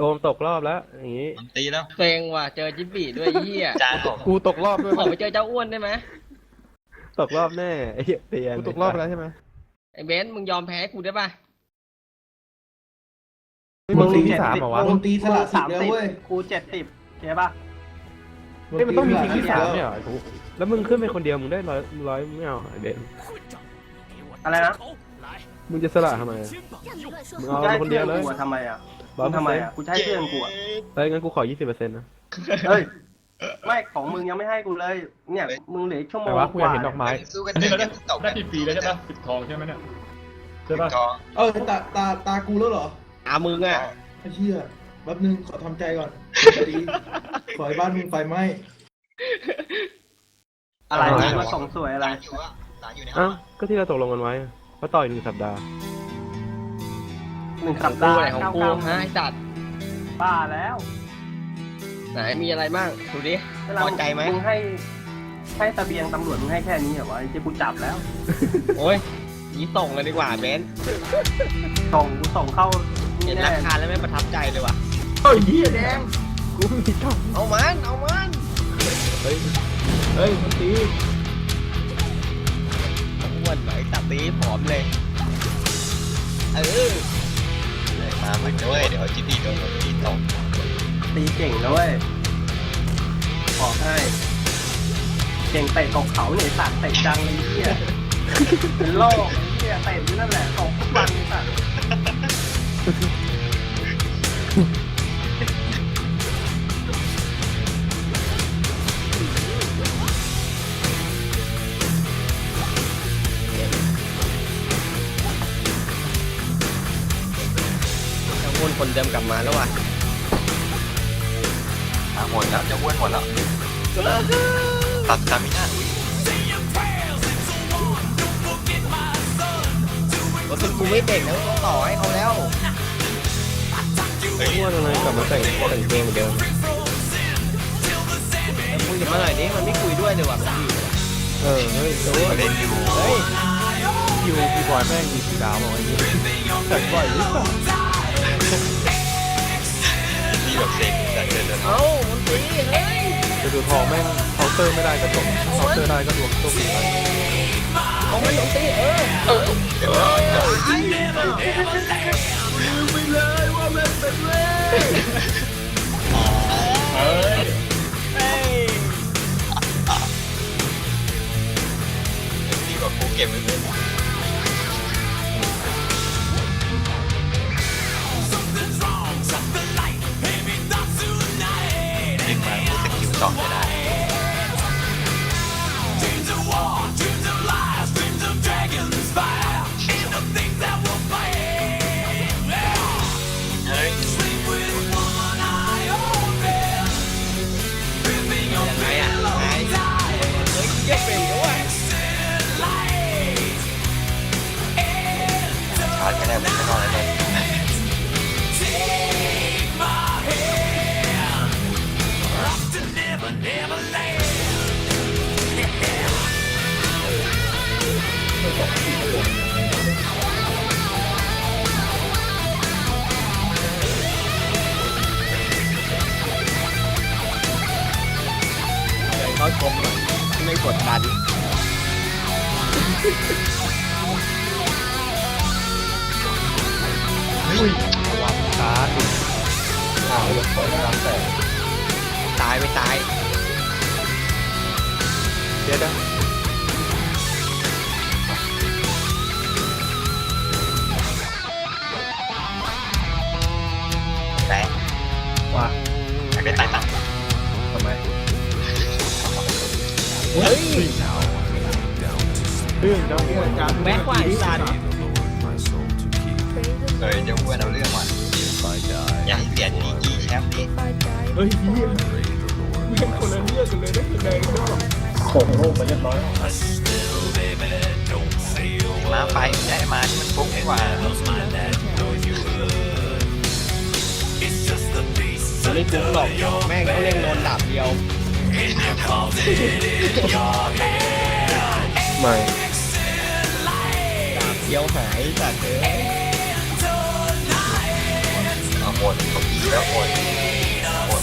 โอมตกรอบแล้ว อย่างงี้ผมตีแล้วเซ็งว่ะเจอจิบบี้ด้วยไอ้เหี้ยจานผมกูตกรอบด้วยขอไปเจอเจ้าอ้วนได้ไหมตกรอบแน่ไอ้เหี้ยเตียนกูตกรอบไปแล้วใช่ไหมไอ้เบนซ์มึงยอมแพ้กูได้ป่ะไม่มึงตีที่สามเหรอวะ มึงตีสละสิบแล้วเว้ย กูเจ็ดสิบเจ๊ป่ะ เฮ้ยมันต้องมีทีที่สามเนี่ยเหรอไอ้กูแล้วมึงขึ้นไปคนเดียวมึงได้ร้อยร้อยไม่เอาไอ้เบนอะไรนะ มึงจะสละทำไมอะมึงกูเอาจะให้คนเพื่เดีอยวนเลยกูอะทำไมอะ ร้อยมึงเปอร์ทำไมเซ็นต์อะกูจะให้เพื่อนกูอะเฮ้ยงั้นกูขอยี่สิบเปอร์เซ็นต์นะเฮ้ยไม่ของมึงยังไม่ให้กูเลย เนี่ยมึงเหลืออีกชั่วโมแต่งว่ากูอยากเห็นดอกไม้สู้กันนี่เต็มเราได้ตกได้ฟรีๆเลยใช่ปะปิดทองใช่ไหมเนี่ยใช่ปะทองเออตาตาตากูแล้วเหรออามึงอะไอ้เหี้ยแป๊บนึงขอทำใจก่อนดีขอให้บ้านมึงไฟไหม้อะไรเอาไว้มาส่งสวยอะไรร้านอยู่อะร้านอยู่ในห้อ้าอวงก็ที่เราตกลงกันไว้อะว่าต่อยหนึ่งสัปดาห์ หนึ่งขสัองปกูดาห์อะไรของกูเก้าฮะไอ้สัตว์บ้าแล้วไหนมีอะไรบ้างดูดิเวลาพอใจไหมมึงให้ให้ตะเบียงตำรวจมึงให้แค่นี้เหรอวะไอ้เจ๊กูจับแล้ว โอ้ยยีส่งเลยดีกว่าเบนซ์ส่งกูส่งเข้าเห็นี่นแน่ราคาแล้วไม่ประทับใจเลยว่ะเฮ้ยเหี้ยแดงกูไม่มีช่องเอามันเอามันเฮ้ยเฮ้ยมันตีอ้วนไหนตัดตีผอมเลยเออเลยมาเหมือนด้วยเดี๋ยวจีพีโดนตีตกตีเก่งนะเว้ยบอกให้ เก่งเตะตกเขาเนี่ยสัตว์เตะจังเลยไอ้เหี้ยเป็นโรคไอ้เหี้ยเตะอยู่นั่นแหละตกทุกวันไอ้สัตว์ ดิมกลับมาแล้วว่ะมาหมดแล้วจะอ้วนหมดแล้วตัดสตามิน่ารถกูไม่เบรกแล้วต้องต่อให้เขาแล้วเฮ้ยอ้วนอะไรกลับมาแต่งแต่งเพลงเหมือนเดิมคุยกับมันหน่อยดิมันไม่คุยด้วยเลยว่ะมันอยู่เออเฮ้ยโอ้เล่นอยู่เฮ้ยคิวพี่บอยแม่งมีสีดาวมาไอ้นี่แต่บ่อนหน่อยที่ แบบเซ็งแต่เดินเดินเอ้ามันตีเฮ้ยจะดูทองแม่งเคาน์เตอร์ไม่ได้ก็จบเคาน์เตอร์ได้ก็ดวงโชคดีไปเอามันตีเออเออเดี๋ยวเราจะเอ้ยเฮ้ยดีกว่ากูเก็บไว้เลย ช้าดิอ้าวยังปล่อยน้ำแต่ตายไม่ตาย เดี๋ยวนะแต่ว่าอยากได้ตายตังทำไม เฮ้ยเรื่องเจ้าอ้วนแม็กว่าอ้สัตว์ เฮ้ยจะอ้วนเอาเรื่องว่ะอย่าให้เสียดีกีแชมป์ดิเฮ้ยเฮียเรื่องคนละเรื่องกันเลยได้แสดงด้วยส่งโลกไปเรียบร้อยแล้วมาไปได้มาที่มันฟุกดีกว่าไม่คุ้มหรอกแม่งเขาเล่นโดนดาบเดียวไม่ดาบเดียวหายสัตว์เอ้ยเอา หมดเขาแล้วหมดหมด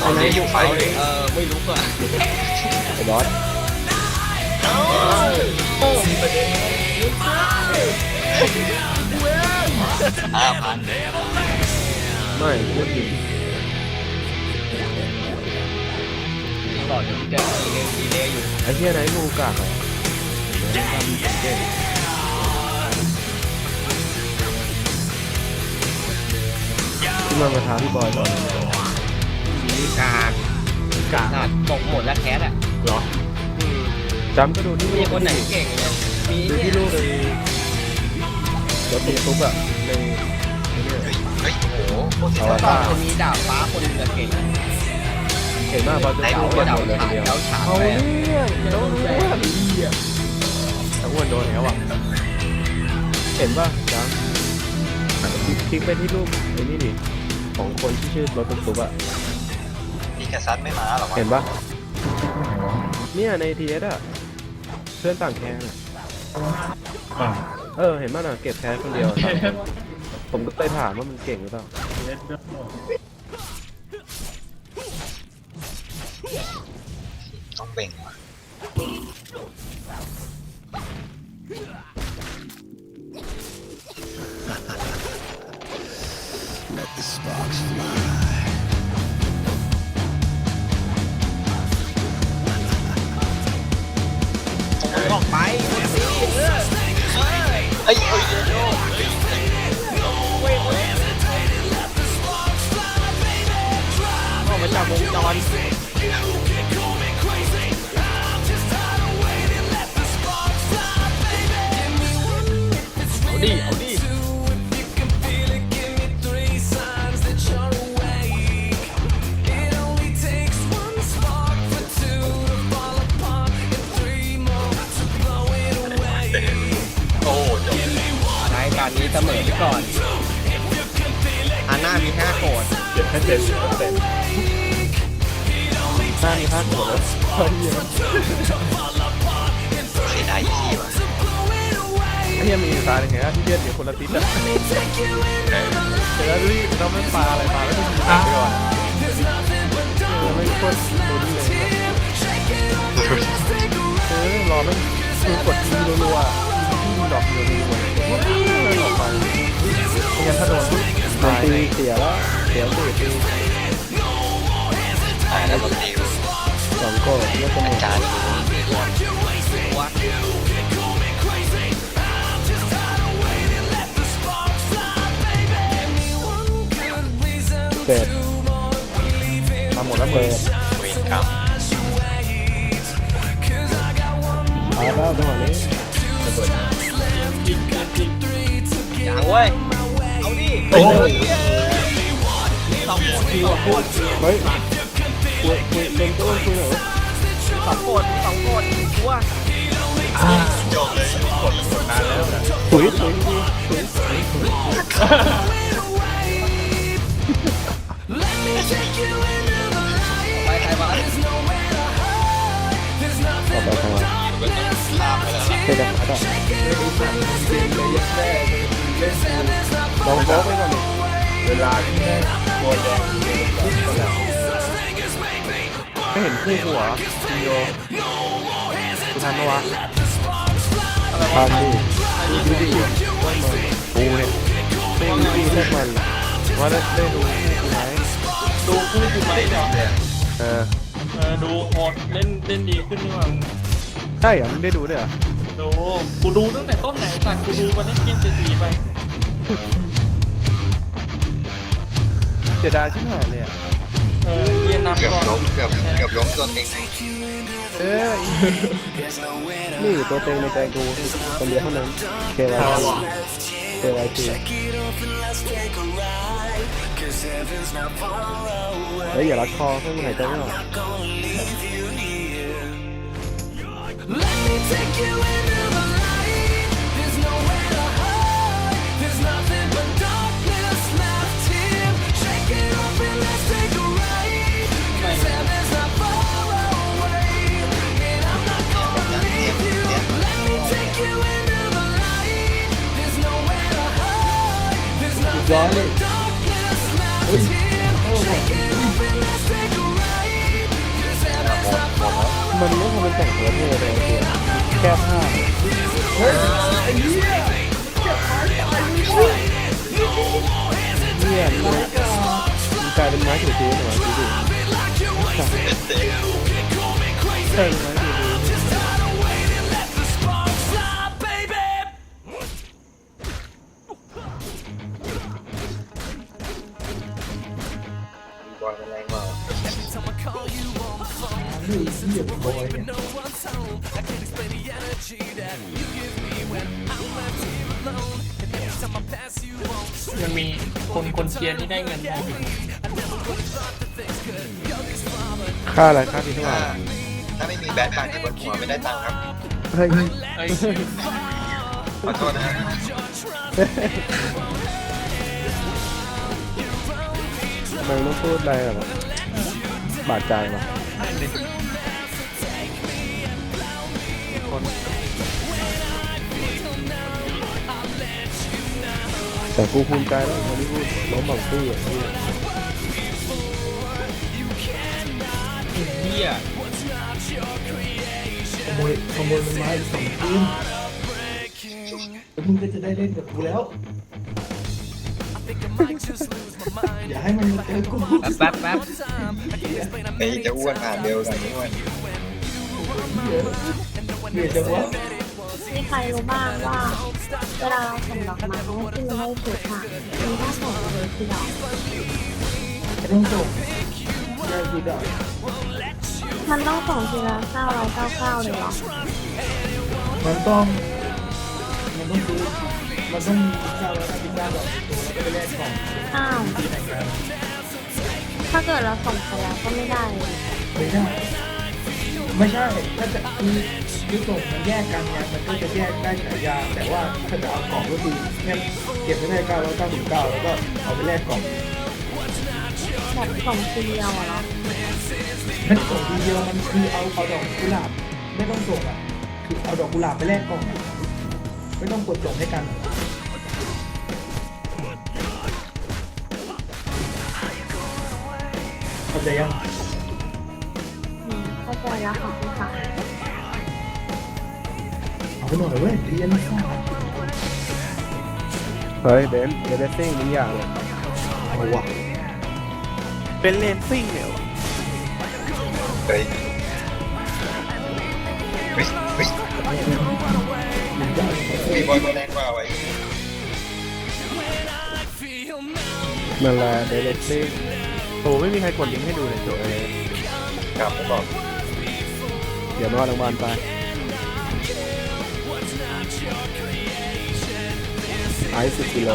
ตอนนี้อยู่ไฟเลยเออไม่รู้อะไอ้บอสห้าพันไม่พูดจริงก่อนที่จะดีเลยดีเลยอยู่ไอ้เหี้ยไหนงูกากอะเดี๋ยวทำเก่ง ที่มามาท้าพี่บอยตอนนั้นมีกากกากสัตว์ตกหมดแล้วแคสอะเหรอจำก็ดูที่มีคนไหนเก่งเลยมีดูที่ลูกในรถตุ๊กตุ๊กอะในในเนี่ยเฮ้ยโอ้โหคตรเอาเสียละดายคนนี้ดาบฟ้าคนนึงเก่งเก่งมากบอลจะเดาเดาหมดเลยฉาทีกเดียวเดาฉากเอาแม่เรื่องเดี๋ยวเรื่อ้วนโดนแล้วอะเห็นป่ะจังคลิกไปที่รูปไอ้นี่ดิ ของคนที่ชื่อรถตุ๊กตุ๊กอะพี่แคสซัสไม่มาหรอวะเห็นปะเนี่ยในทีเอสอะเพื่อนต่างแคร์น่ะอ่าเออเห็นป่ะน่ะเก็บแคร์คนเดียวผมก็เลยถามว่ามันเก่งหรือเปล่าเล็ดด้วยต้องเบ่งว่ะ ออกไปคนนี้เออเฮ้ยเฮ้ยโยออกมาจากวงจร การนี้เสมอไปก่อนอาน่ามีห้าโกดเจ็ดแค่เจ็ดสิบเปอร์เซ็นต์หน้ามีพลาดหัวแล้วเฮ้ยเสียดายยี่ว่ะไอ้เหี้ยมีตาอย่างเงี้ยที่เลือดอยู่คนละติดอะเดี๋ยวดูดิเราไม่ปลาอะไรปลาแล้วก็ยิงไปก่อนเออไม่โคตรโดนเลยเออรอไม่คือกดยิงรัวๆยิงดอกรัวๆเลยออ เสียแล้วเสียสี่ตีหายแล้วก็ติวสองก็เลือกกันอาดจารย์วัดเสร็จมาหมดแล้วเปิดเวรกรรมเอาแล้วจังหวะนี้อย่างเว้ย เอาดิโอ้โหสองโกดสองโกดเฮ้ยคุยคุยเป็นต้นคุยเหรอสองโกดสองโกดชัวร์จบเลยกดกดนานแล้วนะคุยคุยดีคุยไปใครมาต่อไปทำไมตามไปแล้วเสร็จแล้วก็ลองโป๊กไปก่อนดิเวลาที่แม่ ตัวแดงเย็นก็แล้วไม่เห็นคู่หัวจิโยกูทันปะวะทันดิดูดิว่ามันกูเนี่ยไม่ดูดิแค่มันว่าได้ได้ดูคู่ไหมดูคู่กูไหมเดี๋ยวเออเออดูโหดเล่นเล่นดีขึ้นนี่หว่าใช่เหรอมึงได้ดูด้วยเหรอดูกูดูตั้งแต่ต้นไหนสัตว์กูดูวันนี้กินเสียไปเสียดายชิบหายเลยอะเออเย็นนับเกือบก่อนล้มเกือบเกือบล้มตัวเองเออนี่ตัวเต็งในใจกูคนเดียวเท่านั้นเควายเควายทีเฮ้ยอย่ารัดคอเพื่อนหายใจไม่ออก Let me take you into ร้อยเลยเฮ้ยโอ้โหมันไม่ทำเป็นแต่งตัวเท่เลยเดียวแค่ผ้าเฮ้ยไอ้เหี้ยเนี่ยมันมันกลายเป็นไม้ถูพื้นเหรอดูดิใช่ไม้ เยเหี้ยบอยเนี่ยมันมีคนคนเชียร์ที่ได้เงินนะค่าอะไรค่าที่เท่าไหร่ถ้าไม่มีแบดการ์ดที่บนหัวไม่ได้ตังค์ครับเฮ้ยเอ้ยขอโทษนะฮะมันต้องพูดอะไรหรอบาดใจวะ แต่กูภูมิใจแล้วคนที่พูล้มบังตี้อะพี่เฮียขโมยขโมยมันมาอีกสองคืนแล้วมึงก็จะได้เล่นกับกูแล้ว อย่าให้มันมาเจอกูแป๊บแป๊บไอ้จะอ้วนผ่านเร็วหน่อยอ้วนเดี๋ยวจะว่า มีใครรู้บ้างว่าเวลาเราส่งดอกไม้ที่มันได้ถูกค่ะมันต้องส่งเลยทีดอกไม่ต้องส่งแค่กูได้มันต้องส่งทีละเก้าร้อยเก้าเก้าเลยหรอมันต้องมันต้องซื้อมันต้องมีเจ้าแล้วมีเจ้าแบบตัวแล้วก็ไปแลกกล่องอ้าวถ้าเกิดเราส่งไปแล้วก็ไม่ได้เลยไม่ได้ไม่ใช่ถ้าจะคือ คือส่งมันแยกกันไงมันก็จะแยกได้ฉายาแต่ว่าถ้าจะเอากล่องก็คือเนี่ยเก็บไม่ได้เก้าร้อยเก้าสิบเก้าแล้วก็เอาไปแลกกล่องแบบส่องทีเดียวอะเหรอนั่นส่องทีเดียวมันคือเอาเอาดอกกุหลาบไม่ต้องส่งอะคือเอาดอกกุหลาบไปแลกกล่องไม่ต้องกดส่งให้กันเข้าใจยังอืมเข้าใจแล้วขอบคุณค่ะ เอาไปหน่อยเว้ยเรียนไม่ทราบเฮ้ยเบนซ์เดลซิ่งมึงอย่าเลยเอาวะเป็นเลนซิ่งเนี่ยวะเฮ้ยเฮ้ยเฮ้ยมึงได้มีบอลตัวแรงกว่าไว้นั่นแหละเดลซิ่งโอ้ไม่มีใครกดลิงก์ให้ดูเลยโจเอยครับผมบอกเดี๋ยวมาว่าโรงพยาบาลไป ไอซ์สิบกิโล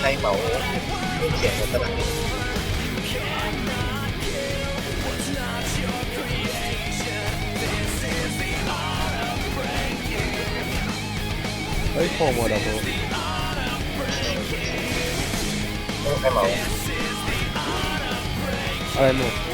ให้เหมาเขียนกันตลาดเฮ้ยโผล่หมดอะโผล่ให้เหมาอะไรหมด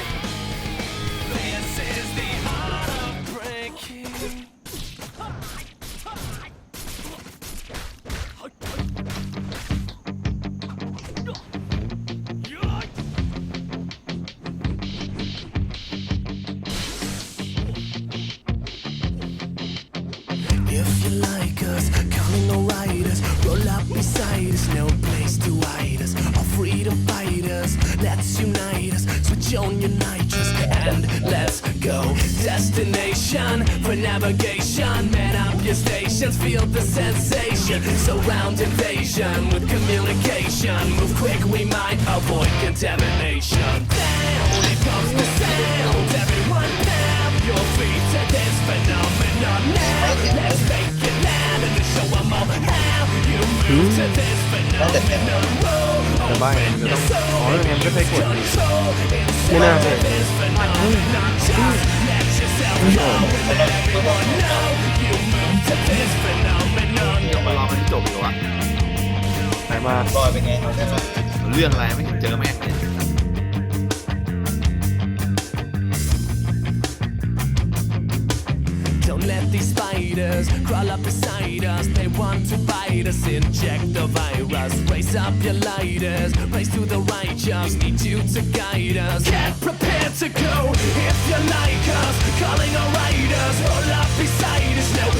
nitrous and let's go. Destination for navigation, man up your stations, feel the sensation. Surround invasion with communication, move quick, we might avoid contamination. Down comes the sound, everyone down your feet to this phenomenon now. Let's make it loud and show 'em all how you move to this น่า จะเป็น phenomenon. แต่บ้านมันจะต้องอ๋อแล้วงั้นก็ใช้กดดิไม่น่าเลยมารอมันจบอยู่อะไหนมาบอยเป็นไงเขาได้ไหมเรื่องอะไรไม่เห็นเจอแม่งเลย fighters crawl up beside us. They want to bite us, inject the virus. Raise up your lighters, raise to the righteous. Need you to guide us. Get prepared to go if you like us. Calling our riders, roll up beside us. No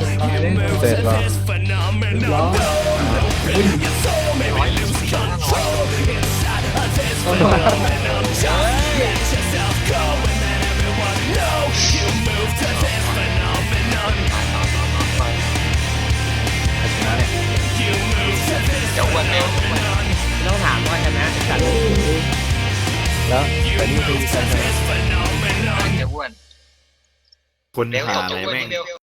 you move to this phenomenon. Open your soul, maybe lose control inside of this phenomenon. Just let yourself go and let everyone know you move to this phenomenon. You move to this เดี๋ยววันเร็ว phenomenon. ต้องถามว่าชนะจะตัดแล้วแต่นี่คือการชนะ This phenomenon. เดี๋ยวอ้วนคนเร็วหาตบอะไรตัวแม่งเร็ว